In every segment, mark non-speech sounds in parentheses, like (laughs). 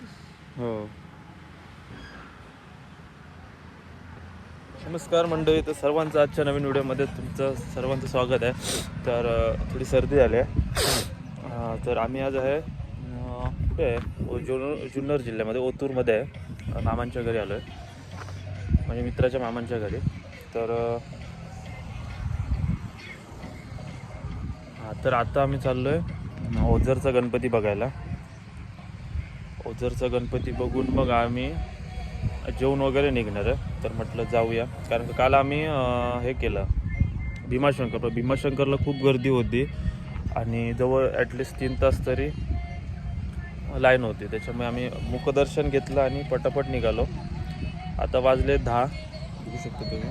हो. नमस्कार मंडळी तर सर्वांचं आजच्या नवीन व्हिडिओमध्ये तुमचं सर्वांचं स्वागत आहे. तर थोडी सर्दी झाली आहे. तर आम्ही आज आहे कुठे आहे? ओ- जुन्नर जुन्नर जिल्ह्यामध्ये ओतूरमध्ये आहे. मामांच्या घरी आलो आहे म्हणजे मित्राच्या मामांच्या घरी. तर हां तर आता आम्ही चाललो आहे ओझरचा गणपती बघायला. ओझरचा गणपती बघून मग आम्ही जेवण वगैरे निघणार आहे. तर म्हटलं जाऊया. कारण काल आम्ही हे केलं. भीमाशंकर. भीमाशंकरला खूप गर्दी होती. आणि जवळ ॲटलिस्ट तीन तास तरी लाईन होती. त्याच्यामुळे आम्ही मुखदर्शन घेतलं आणि पटापट निघालो. आता वाजले दहा. बघू शकतो तुम्ही.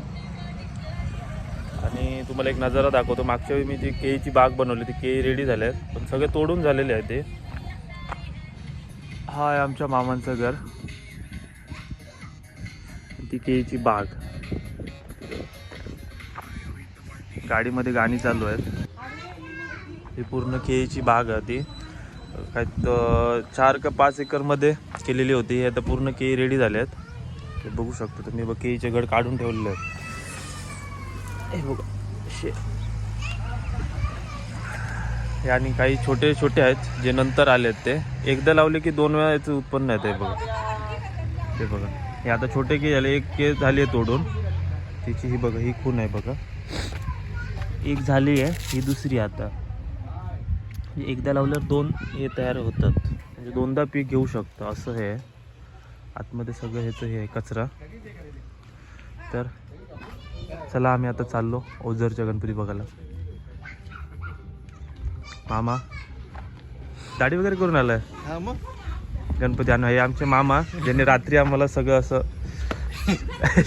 आणि तुम्हाला एक नजारा दाखवतो. मागच्या वेळी मी जी केळीची बाग बनवली ती केळी रेडी झाल्या आहेत. पण सगळे तोडून झालेले आहे ते. हा आहे आमच्या मामांचं घर. ती केळीची बाग. गाडीमध्ये गाणी चालू आहेत. ही पूर्ण केळीची बाग आहे ती. काय चार का पाच एकरमध्ये केलेली होती. हे आता पूर्ण केळी रेडी झाले आहेत. ते बघू शकतो तुम्ही. बघ केळीचे गड काढून ठेवलेले आहेत. हे बघा शे हे आणि काही छोटे छोटे आहेत जे नंतर आले आहेत ते. एकदा लावले की दोन वेळा याचं उत्पन्न येतं हे बघा. हे बघा. हे आता छोटे के झाले एक केस झाली आहे तोडून. तिची ही बघा ही खून आहे बघा. एक झाली आहे ही दुसरी आता. एकदा लावल्यावर दोन हे तयार होतात. म्हणजे दोनदा पीक घेऊ शकतं असं हे आहे. आतमध्ये सगळं ह्याचं हे आहे कचरा. तर चला आम्ही आता चाललो ओझरच्या गणपती बघायला. मामा. दाढी वगैरे करून आलाय? हा मग? गणपती आणून हे आमचे मामा ज्यांनी रात्री आम्हाला सगळं असं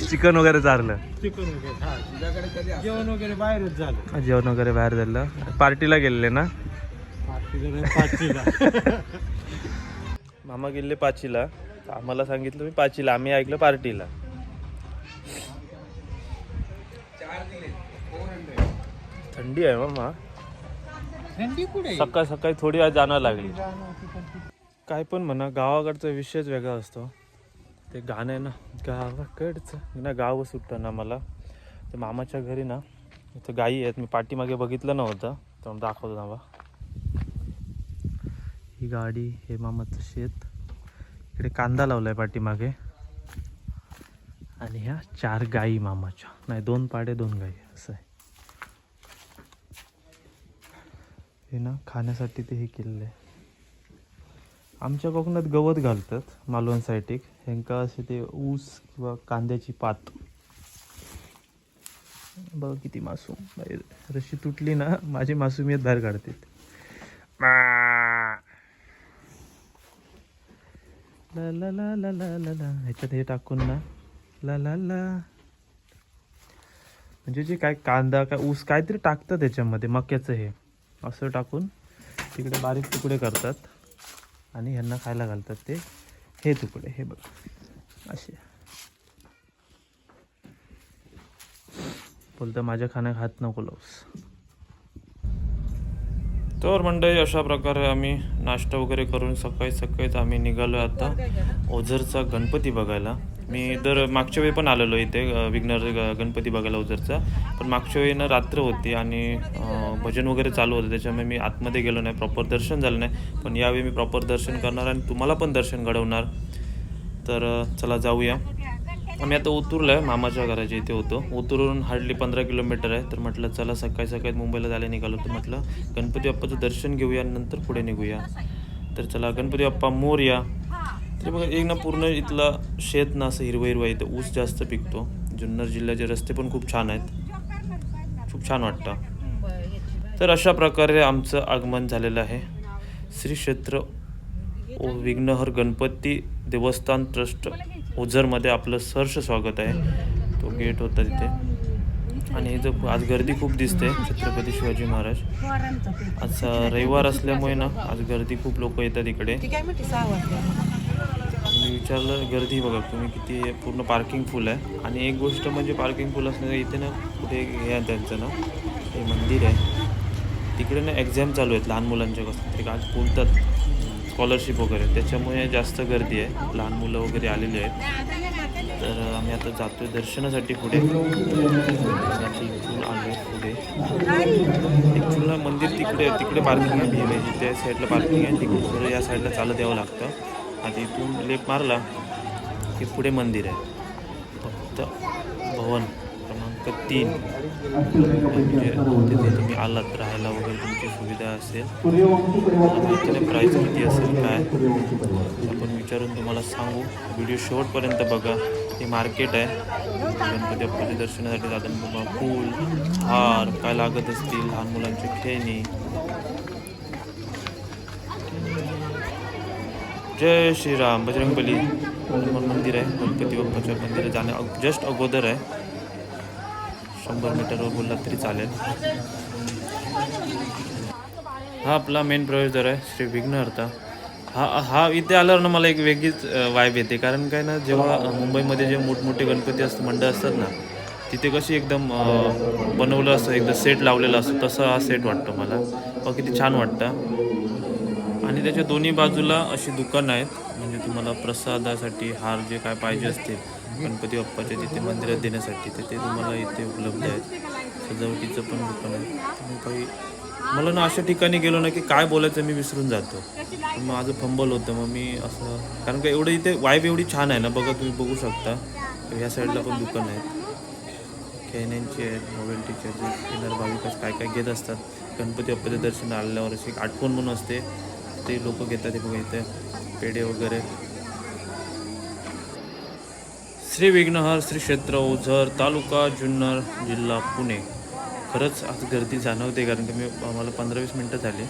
चिकन वगैरे चारलं. चिकन वगैरे हा. तुझ्याकडे कधी जेवण वगैरे बाहेरच झालं. जेवण वगैरे बाहेर झालं. पार्टीला गेलेले ना? पाचशे नाही पाचशेला (laughs) मामा गेले पाचीला. आम्हाला सांगितलं मी पाचीला आम्ही ऐकलं पार्टीला. थंडी आहे मामा. थंडी कुठे? सकाळ सकाळी थोडी आज जाणं लागली. काय पण म्हणा गावाकडचा विषयच वेगळा असतो. ते गाणं आहे ना गावाकडचं. ना गाव सुटतं ना मला. ते मामाच्या घरी ना इथं गाई आहेत. मी पाठीमागे बघितलं नव्हतं तर दाखवतो ना बा ही गाडी हे मामाचं शेत. इकडे कांदा लावलाय पाठीमागे. आणि ह्या चार गाई मामाच्या. नाही दोन पाडे दोन गाई. असं आहे. हे ना खाण्यासाठी ते हे केलेलं आहे. आमच्या कोकणात गवत घालतात मालवण साईटिक ह्यांका असे ते ऊस किंवा कांद्याची पात. बघ किती मासूम. रशी तुटली ना माझी मासूमियत बाहेर काढतात ला ला ला ला ला ला ला. ह्याच्यात हे टाकून ना. ला ला ला. म्हणजे जे काय कांदा काय ऊस काहीतरी टाकतं त्याच्यामध्ये मक्याचं हे. असं टाकून तिकडे बारीक तुकडे करतात आणि ह्यांना खायला घालतात ते. हे तुकडे हे बघ. असे. बोलतं माझ्या खाण्यात हात नको लावूस. तर मंडळी अशा प्रकारे आम्ही नाश्ता वगैरे करून सकाळी सकाळीच आम्ही निघालो आता. ओझरचा गणपती बघायला. मी दर मागच्या वेळी पण आलेलो इथे विघ्नर ग- गणपती बघायला उजरचा. पण मागच्या वेळी ना रात्र होती आणि भजन वगैरे चालू होतं. त्याच्यामुळे मी आतमध्ये गेलो नाही. प्रॉपर दर्शन झालं नाही. पण यावेळी मी प्रॉपर दर्शन करणार आणि तुम्हाला पण दर्शन घडवणार. तर चला जाऊया. आम्ही आता उतरलो आहे. मामाच्या घराच्या इथे होतो. उतरून हार्डली पंधरा किलोमीटर आहे. तर म्हटलं चला सकाळी सकाळी मुंबईला जायला निघालो. तर म्हटलं गणपती बाप्पाचं दर्शन घेऊया आणि नंतर पुढे निघूया. तर चला गणपती बाप्पा मोर या तरी बघा एक ना पूर्ण इथलं शेत ना असं हिरवं हिरवं इथं ऊस जास्त पिकतो. जुन्नर जिल्ह्याचे रस्ते पण खूप छान आहेत. खूप छान वाटतं. तर अशा प्रकारे आमचं आगमन झालेलं आहे. श्री क्षेत्र ओ विघ्नहर गणपती देवस्थान ट्रस्ट ओझरमध्ये आपलं सहर्ष स्वागत आहे. तो गेट होता तिथे. आणि इथं आज गर्दी खूप दिसते छत्रपती शिवाजी महाराज. आज रविवार असल्यामुळे ना आज गर्दी खूप लोक येतात इकडे ती काय म्हणते सहा वाजता मी विचारलं गर्दी बघा तुम्ही किती पूर्ण पार्किंग फुल आहे. आणि एक गोष्ट म्हणजे पार्किंग फुल असणं इथे ना कुठे हे आहे त्यांचं ना हे मंदिर आहे. तिकडे ना एक्झाम चालू आहेत लहान मुलांच्या कसं ते आज बोलतात स्कॉलरशिप वगैरे. त्याच्यामुळे जास्त गर्दी आहे. लहान मुलं वगैरे आलेली आहेत. तर आम्ही आता जातोय दर्शनासाठी पुढे. आलो पुढे. ॲक्च्युली मंदिर तिकडे तिकडे पार्किंग आहे. त्या साईडला पार्किंग आहे. तिकडे या साईडला चालत यावं लागतं. आणि इथून लेप मारला की पुढे मंदिर आहे. फक्त भवन क्रमांक तीन. म्हणजे तिथे तुम्ही आलात राहायला वगैरे तुमची सुविधा असेल. तिथे प्राईस किती असेल काय? आपण विचारून तुम्हाला सांगू. व्हिडिओ शेवटपर्यंत बघा. हे मार्केट आहे. गणपती बाप्पाच्या दर्शनासाठी जातात तुम्हाला फूल हार काय लागत असतील लहान मुलांची खेळणी. जय श्रीराम बजरंगबली हनुमान मंदिर आहे गणपती बाप्पाच्या मंदिर जाण्या जस्ट अगोदर आहे. शंभर मीटरवर बोलला तरी चालेल. हा आपला मेन प्रवेशद्वार आहे श्री विघ्नहर्ता. हा हा इथे आल्यावर ना मला एक वेगळीच वाईब येते. कारण काय ना जेव्हा मुंबईमध्ये जे मोठमोठे गणपती असतात मंडळ असतात ना तिथे कशी एकदम बनवलं असतं एकदम सेट लावलेलं असतं तसा हा सेट वाटतो मला. बाकी किती छान वाटतं. आणि त्याच्या दोन्ही बाजूला अशी दुकानं आहेत. म्हणजे तुम्हाला प्रसादासाठी हार जे काय पाहिजे असतील गणपती बाप्पाच्या तिथे मंदिरात देण्यासाठी तर ते तुम्हाला इथे उपलब्ध आहेत. सजावटीचं पण दुकान आहे. तुम्ही काही मला ना अशा ठिकाणी गेलो ना की काय बोलायचं मी विसरून जातो. माझं फंबल होतं. मग मी असं कारण का एवढं इथे वाईफ एवढी छान आहे ना बघा तुम्ही बघू शकता. ह्या साईडला पण दुकान आहेत. खेळण्यांची आहेत नोवेल्टीचे आहेत. येणार भाविकच काय काय घेत असतात. गणपती बाप्पाच्या दर्शन आल्यावर अशी एक आठवण म्हणून असते. ते लोक घेतात हे बघा इथे पेढे वगैरे. श्री विघ्नहर श्री क्षेत्र ओझर तालुका जुन्नर जिल्हा पुणे. खरंच आज गर्दी जाणवते कारण की मी आम्हाला पंधरा वीस मिनटं झाले.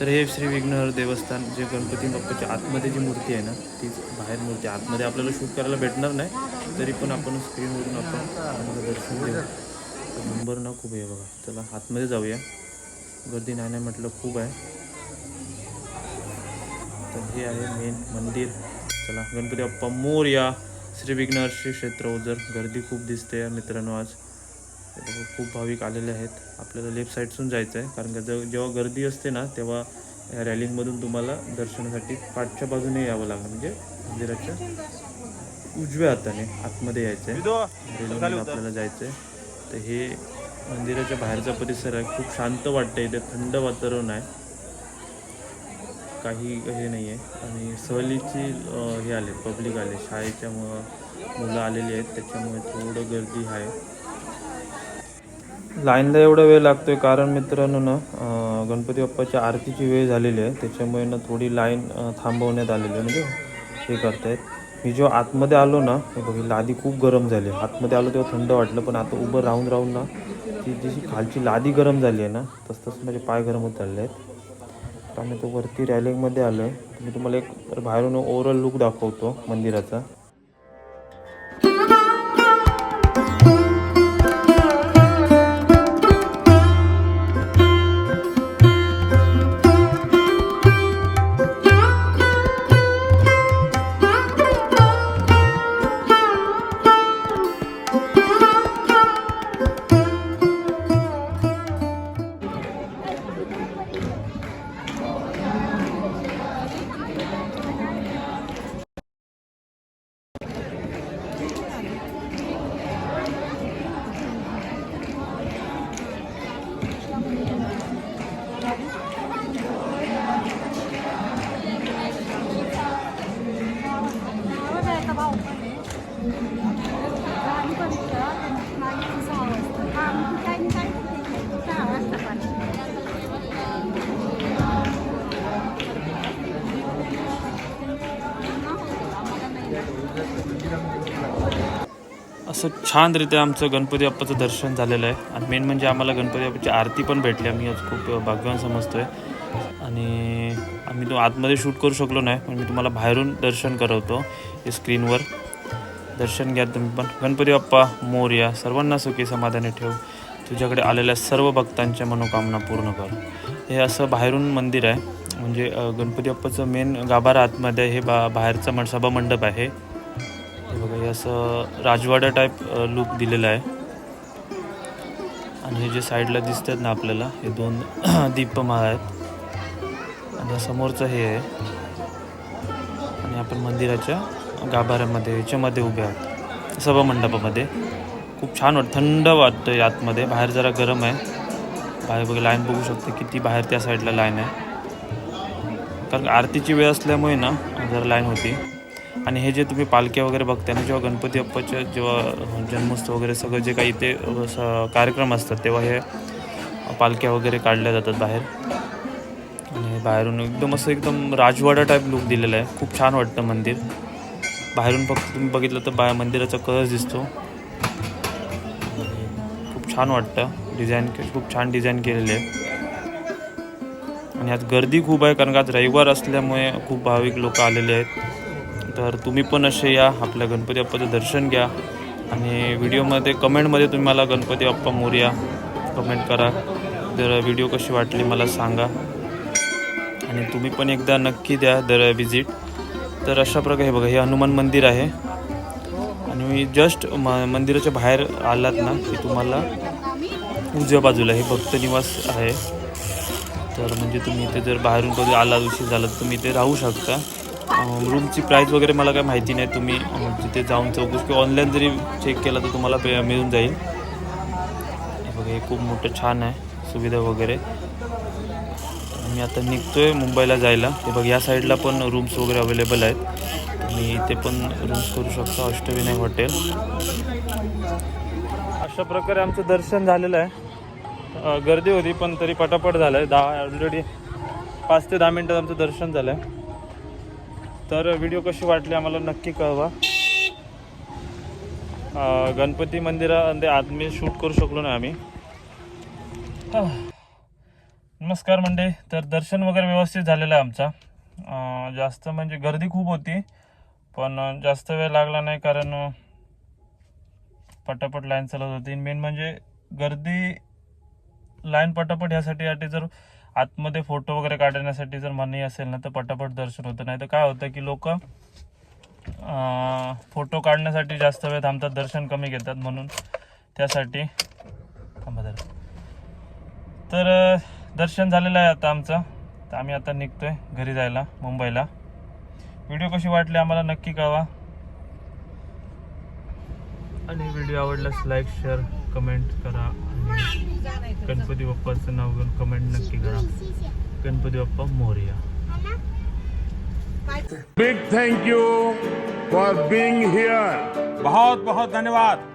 तर हे श्री विघ्नहर देवस्थान जे गणपती बाप्पाच्या आतमध्ये जी मूर्ती आहे ना ती बाहेर मूर्ती आतमध्ये आपल्याला शूट करायला भेटणार नाही. तरी पण आपण स्क्रीनवरून आपण आम्हाला दर्शन देऊ. नंबर ना खूप आहे बघा. चला आतमध्ये जाऊया. गर्दी नाही नाही म्हटलं खूप आहे. तर हे आहे मेन मंदिर. चला गणपती बाप्पा मोरया श्री विघ्नहर श्री क्षेत्र ओझर गर्दी खूप दिसते मित्रांनो आज. खूप भाविक आलेले आहेत. आपल्याला लेफ्ट साईडसून जायचं आहे कारण का जेव्हा जेव्हा गर्दी असते ना तेव्हा या रॅलिंगमधून तुम्हाला दर्शनासाठी पाठच्या बाजूने यावं लागलं. म्हणजे मंदिराच्या उजव्या हाताने आतमध्ये यायचं आहे आपल्याला जायचं आहे तर हे मंदिराच्या बाहेरचा परिसर आहे. खूप शांत वाटतं इथे थंड वातावरण आहे. काही हे नाही आहे. आणि सहलीची हे आले पब्लिक आले. शाळेच्या मुलं आलेली आहेत. त्याच्यामुळे थोडं गर्दी आहे. लाईनला एवढा वेळ लागतोय. कारण मित्रांनो ना गणपती बाप्पाच्या आरतीची वेळ झालेली आहे. त्याच्यामुळे ना थोडी लाईन थांबवण्यात आलेली आहे. म्हणजे हे करतायत. मी जेव्हा आतमध्ये आलो ना हे बघ लादी खूप गरम झाली आतमध्ये आलो तेव्हा थंड वाटलं पण आता उभं राहून राहून ना ती जशी खालची लादी गरम झाली आहे ना तसतसं माझे पाय गरम होत चालले आहेत. तर आम्ही तो वरती रॅलिंगमध्ये आलो आहे मी तुम्हाला एक बाहेरून ओवरऑल लुक दाखवतो मंदिराचा. असं छानरित्या आमचं गणपती बाप्पाचं दर्शन झालेलं आहे. आणि मेन म्हणजे आम्हाला गणपती बाप्पाची आरती पण भेटली. आम्ही आज खूप भाग्यवान समजतो आहे आणि आम्ही तो आतमध्ये शूट करू शकलो नाही पण मी तुम्हाला बाहेरून दर्शन करवतो स्क्रीनवर. दर्शन घ्या तुम्ही पण. गणपती बाप्पा मोर्या सर्वांना सुखी समाधानी ठेव. तुझ्याकडे आलेल्या सर्व भक्तांच्या मनोकामना पूर्ण कर. हे असं बाहेरून मंदिर आहे. म्हणजे गणपती बाप्पाचं मेन गाभारा आतमध्ये हे बा बाहेरचं मन सभा मंडप आहे. बघा हे असं राजवाडा टाईप लुक दिलेला आहे. आणि हे जे साईडला दिसतात ना आपल्याला हे दोन (clears throat) दीपमाळा आहेत. आणि समोरचं हे आहे. आणि आपण मंदिराच्या गाभाऱ्यामध्ये याच्यामध्ये उभे आहोत. सभा मंडपामध्ये. खूप छान वाटतं थंड वाटतं आतमध्ये बाहेर जरा गरम आहे. बाहेर बघा लाईन बघू शकते किती बाहेर त्या साईडला लाईन आहे. कारण आरतीची वेळ असल्यामुळे ना जरा लाईन होती. आणि हे जे तुम्ही पालख्या वगैरे बघताय ना जेव्हा गणपती बाप्पाच्या जेव्हा जन्मोत्सव वगैरे सगळं जे काही ते कार्यक्रम असतात तेव्हा हे पालख्या वगैरे काढल्या जातात बाहेर. आणि बाहेरून एकदम असं एकदम राजवाडा टाईप लुक दिलेला आहे. खूप छान वाटतं मंदिर. बाहेरून फक्त तुम्ही बघितलं तर बा मंदिराचा कळस दिसतो. खूप छान वाटतं. डिझाईन खूप छान डिझाईन केलेली आहे. आणि आज गर्दी खूप आहे कारण का आज रविवार असल्यामुळे खूप भाविक लोक आलेले आहेत. तर तुम्ही पण असे या आपल्या गणपती बाप्पाचं दर्शन घ्या. आणि व्हिडिओमध्ये कमेंटमध्ये तुम्ही मला गणपती बाप्पा मोर्या कमेंट करा. जर व्हिडिओ कशी वाटली मला सांगा. आणि तुम्ही पण एकदा नक्की द्या दर विजिट तर अशा प्रकारे हे बघा हे हनुमान मंदिर आहे. आणि मी जस्ट म मंदिराच्या बाहेर आलात ना की तुम्हाला उजव्या बाजूला हे भक्त निवास आहे. तर म्हणजे तुम्ही इथे जर बाहेरून कधी आला उशीर झाला तर तुम्ही इथे राहू शकता. रूमची प्राईस वगैरे मला काय माहिती नाही. तुम्ही तिथे जाऊन चौकशी किंवा ऑनलाईन जरी चेक केला तर तुम्हाला पे मिळून जाईल. बघा हे खूप मोठं छान आहे सुविधा वगैरे. मी आता निघतोय मुंबईला जायला. ते बघ या साईडला पण रूम्स वगैरे अवेलेबल आहेत. तुम्ही इथे पण रूम्स करू शकता अष्टविनायक हॉटेल अशा प्रकारे आमचं दर्शन झालेलं आहे. गर्दी होती पण तरी पटापट झालं आहे दहा ऑलरेडी पाच ते दहा मिनटात आमचं दर्शन झालं आहे तर व्हिडिओ कशी वाटली आम्हाला नक्की कळवा. गणपती मंदिरामध्ये आदमी मी शूट करू शकलो नाही आम्ही. नमस्कार मंडे तर दर्शन वगैरे व्यवस्थित झालेलं आहे आमचा. जास्त म्हणजे गर्दी खूप होती पण जास्त वेळ लागला नाही कारण पटापट लाईन चालत होती. मेन म्हणजे गर्दी लाईन पटापट ह्यासाठी जर आतमध्ये फोटो वगैरे काढण्यासाठी जर मनी असेल ना तर पटापट दर्शन होतं. नाही तर काय होतं की लोक फोटो काढण्यासाठी जास्त वेळ थांबतात दर्शन कमी घेतात म्हणून. त्यासाठी थांबा जरा. तर दर्शन झालेलं आहे आता आमचं. तर आम्ही आता निघतो आहे घरी जायला मुंबईला. व्हिडिओ कशी वाटली आम्हाला नक्की कळवा. आणि व्हिडिओ आवडल्यास लाईक शेअर कमेंट करा आणि गणपती बाप्पाचं नाव घेऊन कमेंट नक्की करा. Ganpati Bappa Morya. Big thank you for being here. बहुत बहुत धन्यवाद.